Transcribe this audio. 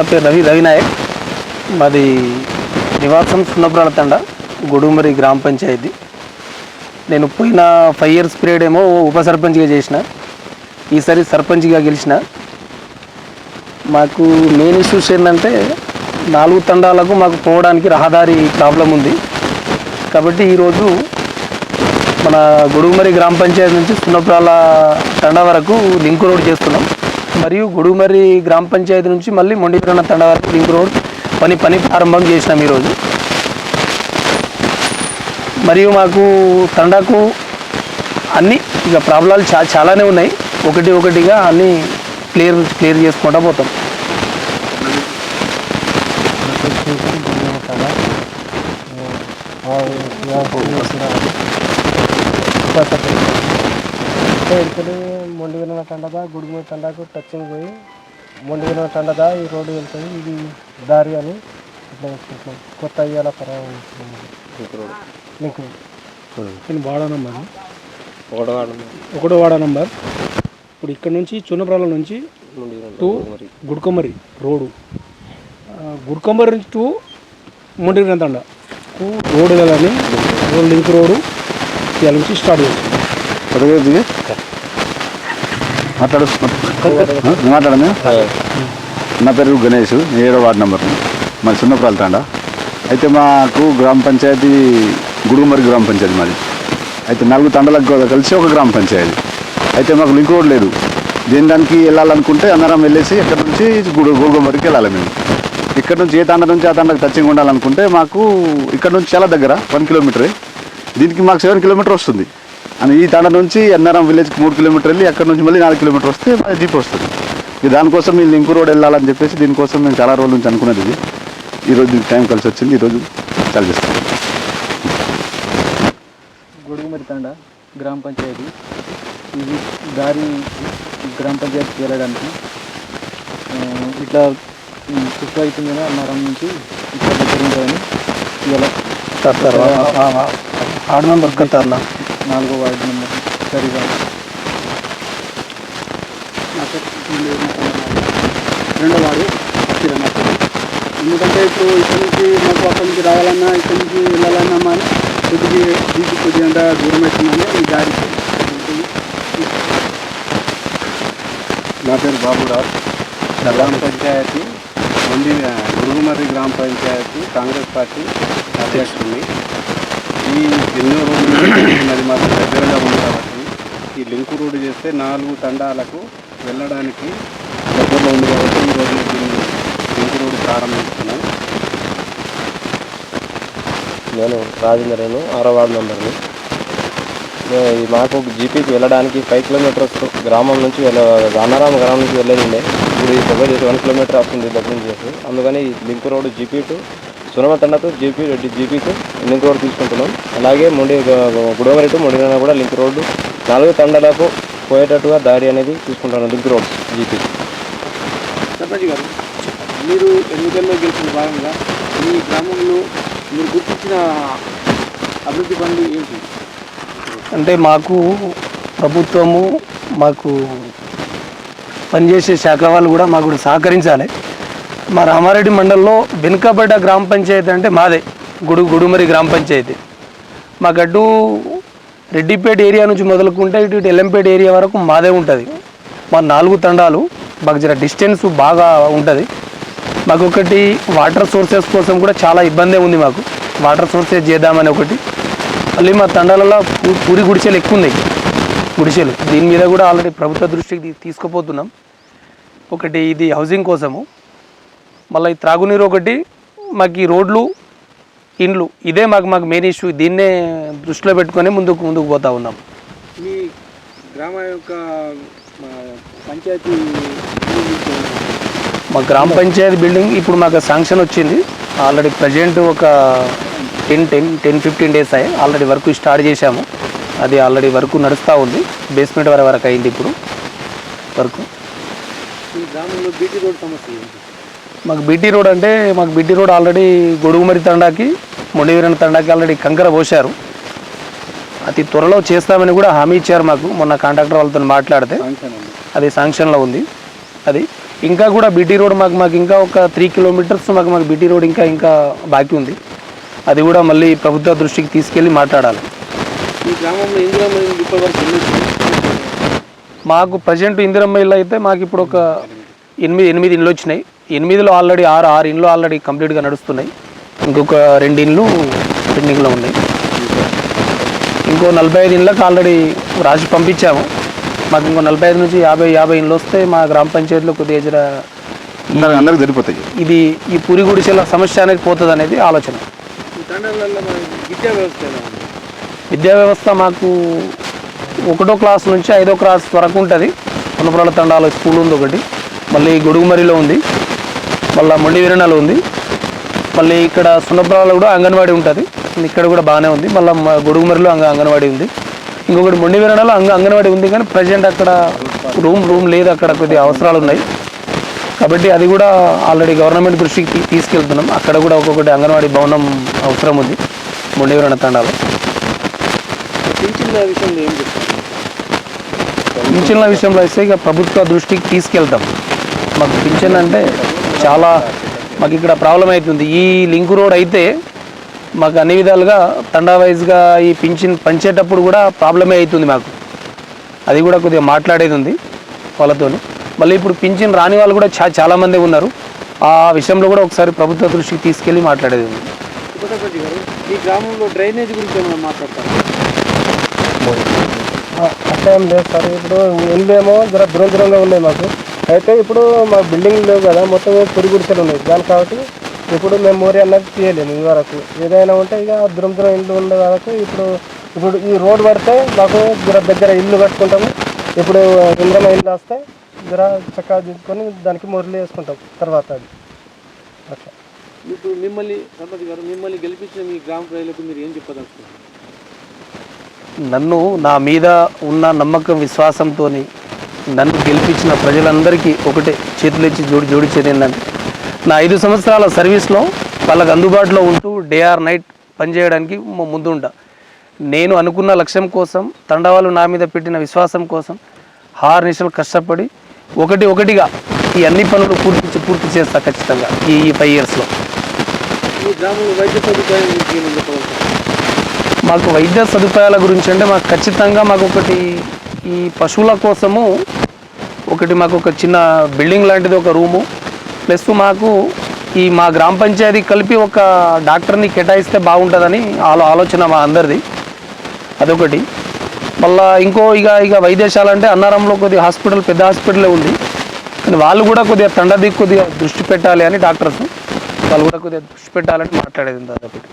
నా పేరు రవి రవినాయక్. మాది నివాసం సున్నపురాల తండ గొడుగుమరి గ్రామ పంచాయతీ. నేను పోయిన ఫైవ్ ఇయర్స్ పీరియడ్ ఏమో ఉప సర్పంచ్గా చేసిన. ఈసారి సర్పంచ్గా గెలిచిన. మాకు మెయిన్ ఇష్యూస్ ఏంటంటే నాలుగు తండాలకు మాకు పోవడానికి రహదారి ప్రాబ్లం ఉంది. కాబట్టి ఈరోజు మన గొడుగుమరి గ్రామ పంచాయతీ నుంచి సున్నపురాల తండా వరకు లింక్ రోడ్ చేస్తున్నాం. మరియు గుడుమరి గ్రామ పంచాయతీ నుంచి మళ్ళీ మొండిపురన్న తండ వరకు లింక్ రోడ్ పని పని ప్రారంభం చేసినాం ఈరోజు. మరియు మాకు తండాకు అన్ని ఇక ప్రాబ్లాలు చా చాలానే ఉన్నాయి. ఒకటి ఒకటిగా అన్నీ క్లియర్ క్లియర్ చేసుకుంటా పోతాం. ఇక్కడ మొండిగిన తండదా గుడిమూడి తండాకు టచింగ్ పోయి మొండిగిన తండదా ఈ రోడ్డు వెళ్తుంది. ఇది దారి అని ఇట్లా వేసుకుంటున్నాం కొత్త అయ్యాల లింక్ నేను వాడా నంబర్. ఒకటో వాడా నంబర్. ఇప్పుడు ఇక్కడ నుంచి చున్నప్రాల నుంచి టు గుడ్కొమ్మరి రోడ్డు. గుడ్కొమ్మరి నుంచి టు ముండిరంతండ రోడ్డు వెళ్ళాలని రోడ్. లింక్ రోడ్డు ఇవాళ నుంచి స్టార్ట్ చేస్తాం మాట్లాడు. మాట్లాడమే? నా పేరు గణేష్ ఏడో వార్డు నెంబర్. మరి సున్నపురాల తాండ. అయితే మాకు గ్రామ పంచాయతీ గుడుగుమరి గ్రామ పంచాయతీ మాది. అయితే నాలుగు తండలకు కలిసి ఒక గ్రామ పంచాయతీ. అయితే మాకు లింక్ రోడ్ లేదు. దేని దానికి వెళ్ళాలనుకుంటే అందరం వెళ్ళేసి ఇక్కడ నుంచి గుడు గుడుగుమరికి వెళ్ళాలి మేము. ఇక్కడ నుంచి ఏ తండ నుంచి ఆ తండకు టచింగ్ ఉండాలనుకుంటే మాకు ఇక్కడ నుంచి చాలా దగ్గర వన్ కిలోమీటరే. దీనికి మాకు సెవెన్ కిలోమీటర్ వస్తుంది. ఈ తండ నుంచి ఎన్ఆర్ఎం విలేజ్కి మూడు కిలోమీటర్ వెళ్ళి అక్కడ నుంచి మళ్ళీ నాలుగు కిలోమీటర్ వస్తే మా జీప్ వస్తుంది ఇక దానికోసం ఈ లింక్ రోడ్ వెళ్ళాలని చెప్పేసి దీనికోసం మేము చాలా రోజుల నుంచి అనుకున్నది ఇది ఈరోజు దీనికి టైం కలిసి వచ్చింది ఈరోజు చాలా చేస్తాం గుడుగుమరి తండ గ్రామ పంచాయతీ ఇది దారి గ్రామ పంచాయతీకి వెళ్ళడానికి ఇట్లా పుష్ప అవుతుంది అన్నారం నుంచి ఇట్లా దగ్గర ఉంటుందని ఇవాళ ఆరు నంబర్ నాలుగో వార్డు నెంబర్ సరిగా. రెండో వాడు ఎందుకంటే ఇప్పుడు ఇక్కడి నుంచి మాకు అక్కడి నుంచి రావాలన్నా ఇక్కడి నుంచి వెళ్ళాలన్నా మరి కొద్దిగా బీచ్ కొద్దిగా అంత దూరం అవుతుందని ఈ దారి నా పేరు బాబురావు గ్రామ పంచాయతీ మంది గురుగుమర్రి గ్రామ పంచాయతీ కాంగ్రెస్ పార్టీ అధ్యక్షుడిని ఈ ఎన్నో రోడ్లు మాకు దగ్గరగా ఉంది కాబట్టి ఈ లింకు రోడ్డు చేస్తే నాలుగు తండాలకు వెళ్ళడానికి దగ్గరలో ఉంది కాబట్టి ఈరోజు దీన్ని లింకు రోడ్డు ప్రారంభిస్తున్నాం నేను రాజేంద్రను ఆరో వార్డు మెంబర్ని. మాకు జీపీకి వెళ్ళడానికి ఫైవ్ కిలోమీటర్స్ గ్రామం నుంచి వెళ్ళ అన్నారామ గ్రామం నుంచి వెళ్ళేది ఉండే. ఇప్పుడు ఈ దగ్గర వన్ కిలోమీటర్ వస్తుంది దగ్గర నుంచి అందుకని ఈ link road G P to సునమతండకు G P జీపీకి లింక్ రోడ్ తీసుకుంటున్నాం. అలాగే మొండి గుడవరి టు మొండిన కూడా లింక్ రోడ్డు. నాలుగు తండలకు పోయేటట్టుగా దారి అనేది తీసుకుంటున్నాం లింక్ రోడ్ జీపీ. సర్పంచ్ గారు మీరు ఎన్నికల్లో గెలిచిన భాగంగా మీ గ్రామంలో మీరు గుర్తించిన అభివృద్ధి పనులు ఏంటి? అంటే మాకు ప్రభుత్వము మాకు పనిచేసే శాఖ వాళ్ళు కూడా మాకు సహకరించాలి. మా రామారెడ్డి మండలంలో వెనుకబడ్డ గ్రామ పంచాయతీ అంటే మాదే గుడు గుడుమరి గ్రామ పంచాయతీ. మాకు గడ్డు రెడ్డిపేట ఏరియా నుంచి మొదలుకుంటే ఇటు ఇటు ఎల్లంపేట ఏరియా వరకు మాదే ఉంటుంది. మా నాలుగు తండాలు మాకు జర డిస్టెన్స్ బాగా ఉంటుంది. మాకు ఒకటి వాటర్ సోర్సెస్ కోసం కూడా చాలా ఇబ్బందే ఉంది మాకు. వాటర్ సోర్సెస్ చేద్దామని ఒకటి. మళ్ళీ మా తండాలలో పూ- పూరి గుడిసెలు ఎక్కువ ఉన్నాయి గుడిసెలు. దీని మీద కూడా ఆల్రెడీ ప్రభుత్వ దృష్టికి తీసుకుపోతున్నాం. ఒకటి ఇది హౌసింగ్ కోసము. మళ్ళీ ఈ త్రాగునీరు ఒకటి మాకు ఈ రోడ్లు ఇండ్లు ఇదే మాకు మాకు మెయిన్ ఇష్యూ దీన్నే దృష్టిలో పెట్టుకొని ముందుకు ముందుకు పోతా ఉన్నాం. మీ గ్రామ యొక్క పంచాయతీ మా గ్రామ పంచాయతీ బిల్డింగ్ ఇప్పుడు మాకు శాంక్షన్ వచ్చింది. ఆల్రెడీ ప్రజెంట్ ఒక ten ten ten fifteen days అయ్యాయి ఆల్రెడీ వర్క్ స్టార్ట్ చేశాము. అది ఆల్రెడీ వర్క్ నడుస్తూ ఉంది. బేస్మెంట్ వరకు వరకు అయింది ఇప్పుడు వర్క్. గ్రామంలో బీటీ రోడ్ సమస్య ఏంటి? మాకు బీటీ రోడ్ అంటే మాకు బీటీ రోడ్ ఆల్రెడీ గొడుగుమరి తండాకి మొండివీరణ తండాకి ఆల్రెడీ కంకర పోశారు. అతి త్వరలో చేస్తామని కూడా హామీ ఇచ్చారు మాకు మొన్న కాంట్రాక్టర్ వాళ్ళతో మాట్లాడితే. అది శాంక్షన్లో ఉంది. అది ఇంకా కూడా బీటీ రోడ్ మాకు మాకు ఇంకా ఒక త్రీ కిలోమీటర్స్ మాకు మాకు బీటీ రోడ్ ఇంకా ఇంకా బాకీ ఉంది. అది కూడా మళ్ళీ ప్రభుత్వ దృష్టికి తీసుకెళ్ళి మాట్లాడాలి? మాకు ప్రజెంట్ ఇందిరమ్మ ఇల్లు అయితే మాకు ఇప్పుడు ఒక ఎనిమిది ఎనిమిది ఇండ్లు వచ్చినాయి. ఎనిమిదిలో ఆల్రెడీ ఆరు ఆరు ఇండ్లు ఆల్రెడీ కంప్లీట్గా నడుస్తున్నాయి. ఇంకొక రెండు ఇండ్లు పెండింగ్లో ఉన్నాయి. ఇంకో నలభై ఐదు ఇండ్లకు ఆల్రెడీ రాసి పంపించాము. మాకు ఇంకో నలభై ఐదు నుంచి యాభై యాభై ఇండ్లు వస్తే మా గ్రామ పంచాయతీలో కొద్దిగా జర అందరికి సరిపోతాయి. ఇది ఈ పురి గుడిసెల సమస్య అనేది పోతుంది అనేది ఆలోచన. ఈ తండాలలో మన విద్యా వ్యవస్థ ఎలా ఉంది? విద్యా వ్యవస్థ మాకు ఒకటో క్లాస్ నుంచి ఐదో క్లాస్ వరకు ఉంటుంది. కొనపురాల తండాల స్కూల్ ఉంది ఒకటి. మళ్ళీ గొడుగుమరిలో ఉంది. మళ్ళీ మొండి వీరణాలు ఉంది. మళ్ళీ ఇక్కడ సున్నపురాలో కూడా అంగన్వాడీ ఉంటుంది. ఇక్కడ కూడా బాగానే ఉంది. మళ్ళీ గొడుగుమరిలో అంగ అంగన్వాడీ ఉంది. ఇంకొకటి మొండి వీరణాలో అంగ అంగన్వాడీ ఉంది కానీ ప్రజెంట్ అక్కడ రూమ్ రూమ్ లేదు. అక్కడ కొద్దిగా అవసరాలు ఉన్నాయి. కాబట్టి అది కూడా ఆల్రెడీ గవర్నమెంట్ దృష్టికి తీసుకెళ్తున్నాం. అక్కడ కూడా ఒక్కొక్కటి అంగన్వాడీ భవనం అవసరం ఉంది మొండి వీరణ తండాలో. పింఛన్ల విషయంలో అయితే ఇక ప్రభుత్వ దృష్టికి తీసుకెళ్తాం. మాకు పింఛన్ అంటే చాలా మాకు ఇక్కడ ప్రాబ్లం అవుతుంది. ఈ లింక్ రోడ్ అయితే మాకు అన్ని విధాలుగా తండా వైజ్గా ఈ పింఛన్ పంచేటప్పుడు కూడా ప్రాబ్లమే అవుతుంది మాకు. అది కూడా కొద్దిగా మాట్లాడేది ఉంది వాళ్ళతో మళ్ళీ ఇప్పుడు పింఛన్ రాని వాళ్ళు కూడా చా చాలామంది ఉన్నారు. ఆ విషయంలో కూడా ఒకసారి ప్రభుత్వ దృష్టికి తీసుకెళ్ళి మాట్లాడేది ఉంది. ఈ గ్రామంలో డ్రైనేజ్ గురించి ఏమైనా మాట్లాడతారు? అట్లా ఏం లేదు సార్. ఇప్పుడు ఇల్లు ఏమో జర దూరం దూరంగా ఉన్నాయి మాకు. అయితే ఇప్పుడు మా బిల్డింగ్ లేవు కదా మొత్తం పురి గుడిసెలు ఉన్నాయి. దాని కాబట్టి ఇప్పుడు మేము మోరీ అన్నది తీయలేము ఈ వరకు. ఏదైనా ఉంటే ఇక దూరం దూరం ఇల్లు ఉండే వరకు ఇప్పుడు ఇప్పుడు ఈ రోడ్ పడితే మాకు జర దగ్గర ఇల్లు కట్టుకుంటాము. ఇప్పుడు ఇంద్రమ ఇల్లు వస్తే జర చక్కగా తీసుకొని దానికి మొరలు వేసుకుంటాం తర్వాత అది. అట్లా. ఇప్పుడు మిమ్మల్ని సంపతి గారు మిమ్మల్ని గెలిపించిన మీ గ్రామ ప్రజలకు మీరు ఏం చెప్పదలుచుకుంటారు నన్ను నా మీద ఉన్న నమ్మకం విశ్వాసంతో నన్ను గెలిపించిన ప్రజలందరికీ ఒకటే చేతులెచ్చి జోడి జోడించేది ఏంటంటే నా ఐదు సంవత్సరాల సర్వీస్లో వాళ్ళకి అందుబాటులో ఉంటూ డే ఆర్ నైట్ పనిచేయడానికి ముందుంటా నేను అనుకున్న లక్ష్యం కోసం తండవాళ్ళు నా మీద పెట్టిన విశ్వాసం కోసం హార్ నిశలు కష్టపడి ఒకటి ఒకటిగా ఈ అన్ని పనులు పూర్తి పూర్తి చేస్తా ఖచ్చితంగా ఈ ఈ ఫైవ్ ఇయర్స్లో మాకు వైద్య సదుపాయాల గురించి అంటే మాకు ఖచ్చితంగా మాకు ఒకటి ఈ పశువుల కోసము ఒకటి మాకు ఒక చిన్న బిల్డింగ్ లాంటిది ఒక రూము. ప్లస్ మాకు ఈ మా గ్రామ పంచాయతీ కలిపి ఒక డాక్టర్ని కేటాయిస్తే బాగుంటుందని ఆలో ఆలోచన మా అందరిది. అదొకటి. మళ్ళా ఇంకో ఇక ఇక వైద్యశాల అంటే అన్నారంలో కొద్దిగా హాస్పిటల్ పెద్ద హాస్పిటలే ఉంది. కానీ వాళ్ళు కూడా కొద్దిగా తండది కొద్దిగా దృష్టి పెట్టాలి అని డాక్టర్స్. వాళ్ళు కూడా కొద్దిగా దృష్టి పెట్టాలని మాట్లాడేది అదొకటి.